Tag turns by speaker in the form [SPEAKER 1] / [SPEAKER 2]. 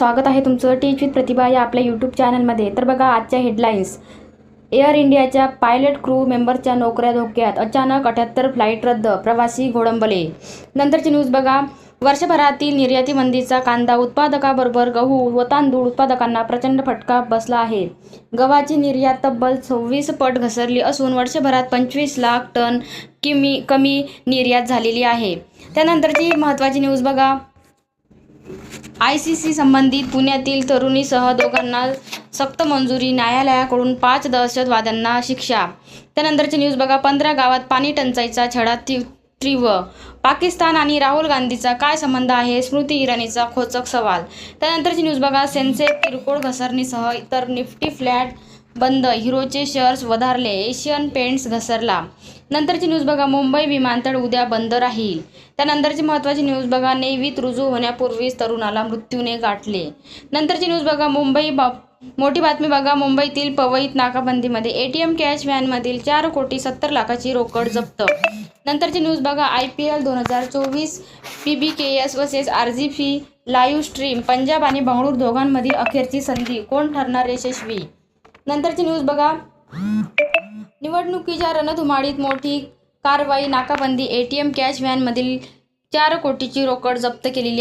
[SPEAKER 1] स्वागत आहे तुमचं टीच विथ प्रतिभा या आपल्या यूट्यूब चॅनलमध्ये तर बघा आजच्या हेडलाईन्स एअर इंडियाच्या पायलट क्रू मेंबरच्या नोकऱ्या धोक्यात. अचानक अठ्याहत्तर फ्लाईट रद्द. प्रवासी घोडंबले. नंतरची न्यूज बघा. वर्षभरातील निर्यातीबंदीचा कांदा उत्पादकाबरोबर गहू व तांदूळ उत्पादकांना प्रचंड फटका बसला आहे. गव्हाची निर्यात तब्बल सव्वीस पट घसरली असून वर्षभरात पंचवीस लाख टन किमी कमी निर्यात झालेली आहे. त्यानंतरची महत्त्वाची न्यूज बघा. आय सी सी संबंधित पुण्यातील तरुणीसह दोघांना सक्त मंजुरी न्यायालयाकडून पाच दहशतवाद्यांना शिक्षा. त्यानंतरची न्यूज बघा पंधरा गावात पाणी टंचाईचा छडा तीव तीव्र. पाकिस्तान आणि राहुल गांधीचा काय संबंध आहे? स्मृती इराणीचा खोचक सवाल. त्यानंतरची न्यूज बघा सेन्सेक्स किरकोळ घसरणीसह इतर निफ्टी फ्लॅट बंद. हिरोचे शेअर्स वधारले. एशियन पेंट्स घसरला. नंतरची न्यूज बघा. मुंबई विमानतळ उद्या बंद राहील. त्यानंतरची महत्त्वाची न्यूज बघा. नेव्हीत रुजू होण्यापूर्वीच तरुणाला मृत्यूने गाठले. नंतरची न्यूज बघा. मुंबई बा मोठी बातमी बघा. मुंबईतील पवईत नाकाबंदीमध्ये ए टी एम कॅश व्हॅनमधील चार कोटी सत्तर लाखाची रोकड जप्त. नंतरची न्यूज बघा. आय पी एल दोन हजार चोवीस P B K S versus R जी फी लाईव्ह स्ट्रीम पंजाब आणि बंगळूर दोघांमधील अखेरची संधी. कोण ठरणार यशस्वी? नंतरची न्यूज बघा. निवडणुकीच्या रणधुमाळीत मोठी कारवाई नाकाबंदी ए टी एम कॅश व्हॅनमधील चार कोटीची रोकड जप्त केलेली आहे.